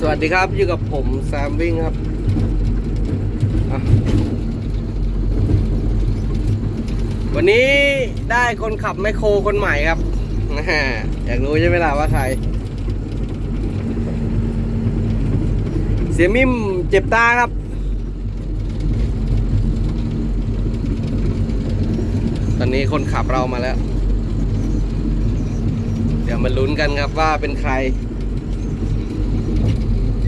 สวัสดีครับอยู่กับผมแซมวิ่งครับ วันนี้ได้คนขับแมโครคนใหม่ครับอยากรู้ใช่ไหมล่ะว่าใคร เสียมิมเจ็บตาครับ ตอนนี้คนขับเรามาแล้ว เดี๋ยวมาลุ้นกันครับว่าเป็นใคร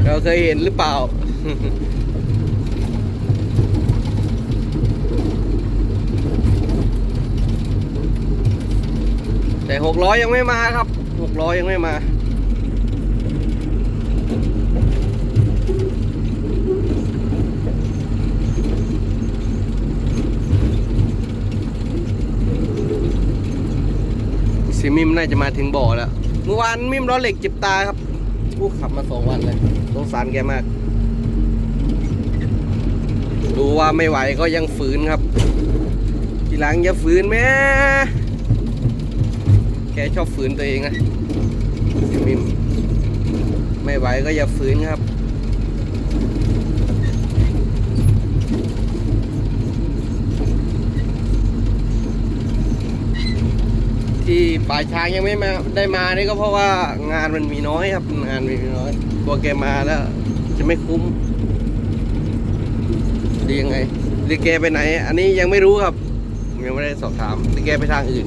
เราเคยเห็นหรือเปล่า แต่หกล้อยยังไม่มาครับหกล้อยยังไม่มาสิมิมน่าจะมาถึงบ่อแล้ว เมื่อวานมิมล้อเหล็กจ็บตาครับ ผู้ขับมาสองวันเลยสงสารแกมากดูว่าไม่ไหวก็ยังฝืนครับ ทีหลังอย่าฝืนแม่แกชอบฝืนตัวเองนะมิมไม่ไหวก็อย่าฝืนครับ ที่ป่าช้างยังไม่มาได้มานี่ก็เพราะว่างานมันมีน้อยครับ งานมีน้อยกลัวแกมาแล้ว จะไม่คุ้มหรือยังไงหรือแกไปไหน อันนี้ยังไม่รู้ครับผมยังไม่ได้สอบถามหรือแกไปทางอื่น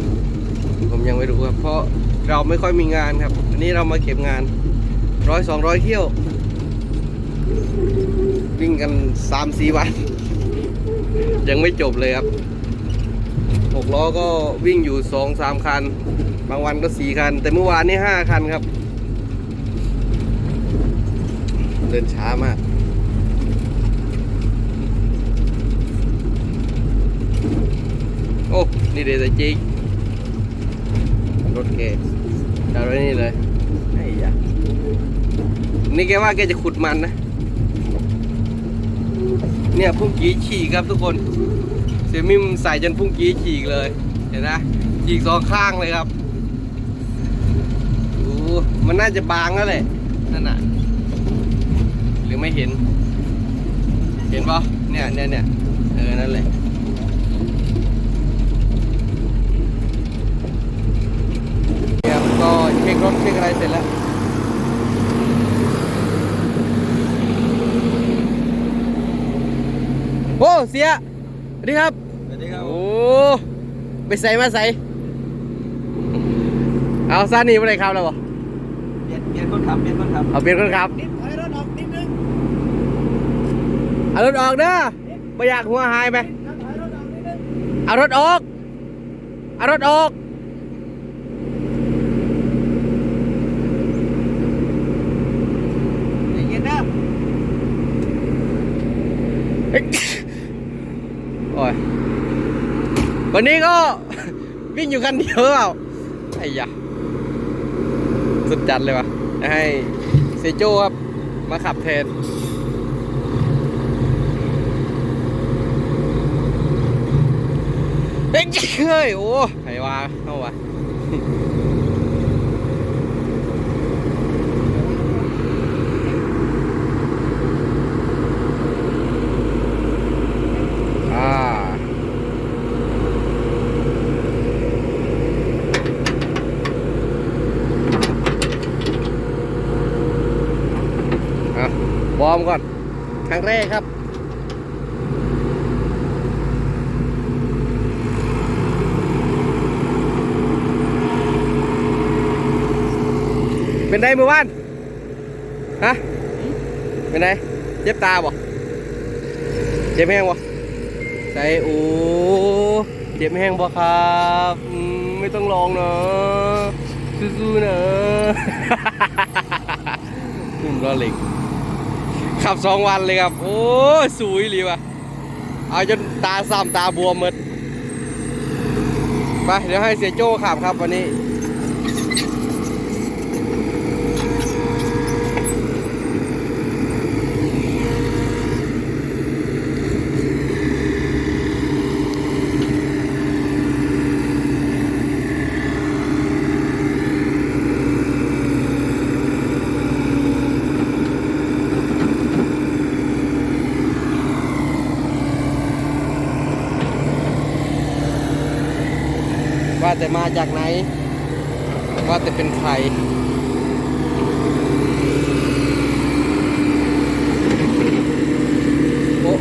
ผมยังไม่รู้ครับ เพราะเราไม่ค่อยมีงานครับ อันนี้เรามาเก็บงานร้อยสองร้อยเที่ยววิ่งกันสามสี่วัน ยังไม่จบเลยครับ หกล้อก็วิ่งอยู่สองสามคัน บางวันก็สี่คัน แต่เมื่อวานนี้ห้าคันครับ เดินช้ามากโอ้ นี่เดยวแต่จริงรถแกจอดไว้นี่เลยไอ้ยะนี่แกว่าแกจะขุดมันนะ เนี่ยพุ่งกี้ฉีกครับทุกคน สียมิมใส่จนพุ่งกี้ฉีกเลย เห็นนะฉีกสองข้างเลยครับโอ้มันน่าจะบางแล้วแหละนั่นน่ะ หรือไม่เห็น เห็นปะเนี่ยเนี่ยเนี่ยเออ นั่นแหละเนี่ยก็เช็ครถเช็คอะไรเสร็จแล้วโอ้เสีย วัสดีครับ สวัสดีครับ โอ้ ไปใส่มาใส่เอาซานี่มาเลยครับแล้วบ่เปลี่ยนเปลี่ยนคนขับ เปลี่ยนคนขับ เอาเปลี่ยนคนครับนิดถอยรถออกนิดนึงเอารถออกเด้อไม่อยากหัวหายไหมถอยรถออกนิดนึงเอารถออก เอารถออก ใจเย็นนะ เฮ้ยโอ้ย วันนี้ก็ วิ่งอยู่คันเดียวเปล่าไอ้ยะสุดจัดเลยวะให้เซโจ้ครับ มาขับแทนเฮ้ยโอ้ไห้วาเข้าวะ อ่า อะว อมก่อน ครั้งแรกครับ เป็นไงมือวาน ฮะ เป็นไงเจ็บตาบ่เจ็บแห้งบ่ใส่โอ้เจ็บแห้งบ่ครับไม่ต้องลองเนอะสู้ๆเนอะนุ่มล้อเหล็ก ขับสองวันเลยครับ โอ้ยสวยเลยว่ะ เอาจนตาซ้ำตาบวมหมด ไป เดี๋ยวให้เสียโจ้ขับครับวันนี้ อ แต่มาจากไหน ว่าแต่เป็นใคร โอ้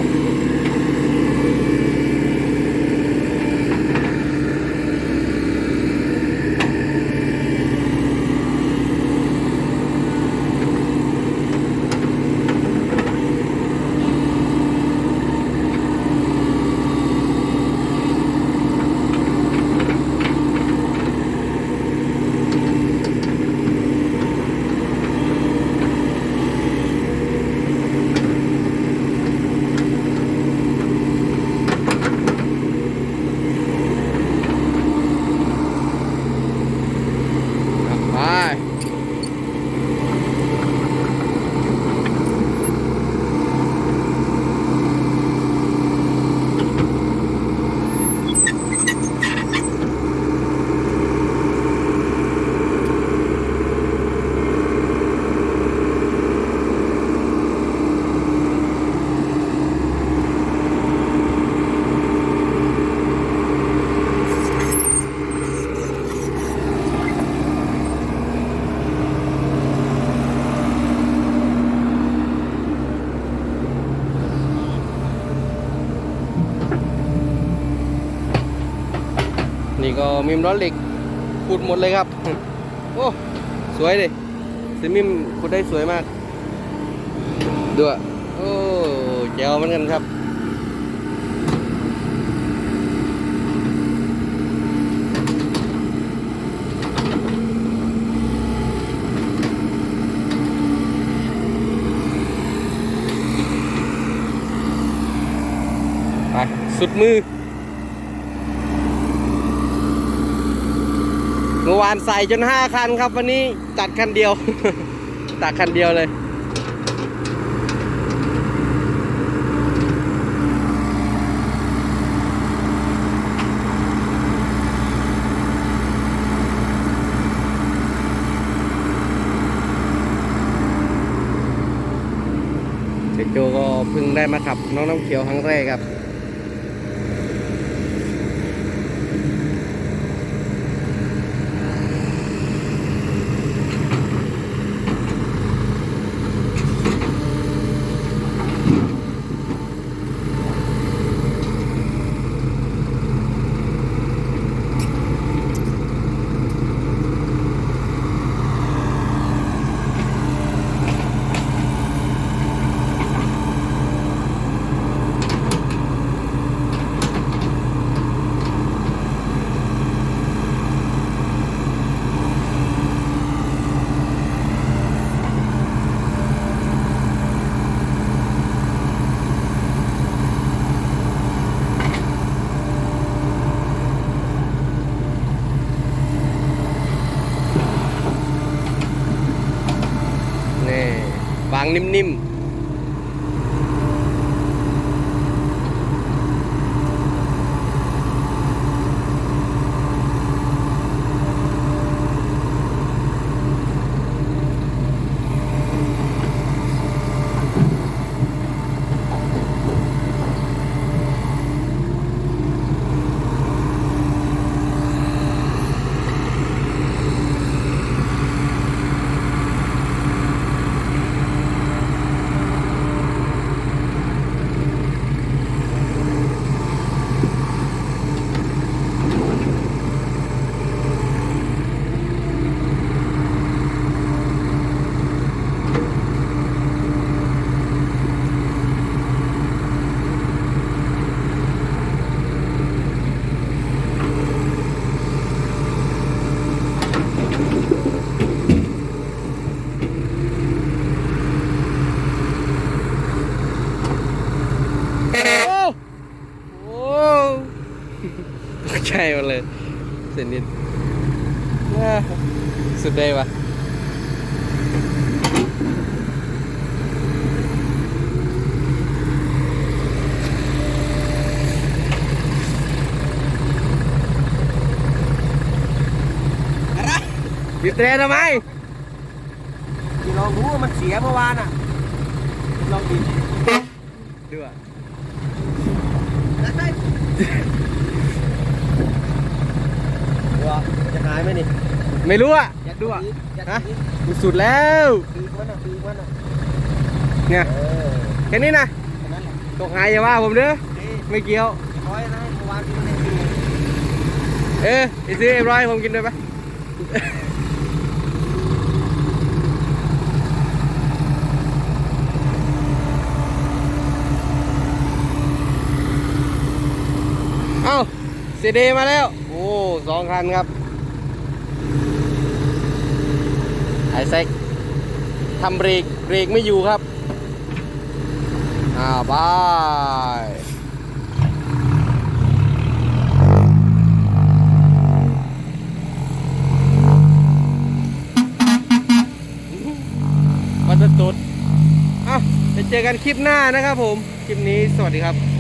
ไป นี่ก็มิมร้อนเหล็กขุดหมดเลยครับ โอ้ สวยดิซิมิมขุดได้สวยมากดูอะโอ้แจ๋วเหมือนกันครับไปสุดมือ เมื่อวานใส่จนห้าคันครับ วันนี้ตัดคันเดียว ตัดคันเดียวเลยเสกโจก็เพิ่งได้มาขับน้องน้ำเขียวครั้งแรกครับ นี่บางนิ่มๆ โอ้โหใช่มาเลย เสร็จนิดอ่าสุดได้ปะบีบแตรทำไมที่ลองรู้ว่ามันเสียเมื่อวานอะลองดิดูอะ แล้วได้ ว้ายไหมนี่ ไม่รู้อะอยากดูอะอยากฮะดูสุดแล้วปีกมันอะปีกมันอะเนี่ยเออแค่นี้นะแค่นั้นแหละตกหายอย่าว่าผมเด้อนี่ไม่เกี่ยวร้อยนะเมื่อวานที่มันได้กินเออไปซื้อเอ็มร้อยให้ผมกินด้วยปะเอ้าซีดีมาแล้ว โอ้สองคันครับ ไอเซ็กทำเบรกเบรกไม่อยู่ครับอ่าบายมันจะสุดอะจะเจอกันคลิปหน้านะครับผม คลิปนี้สวัสดีครับ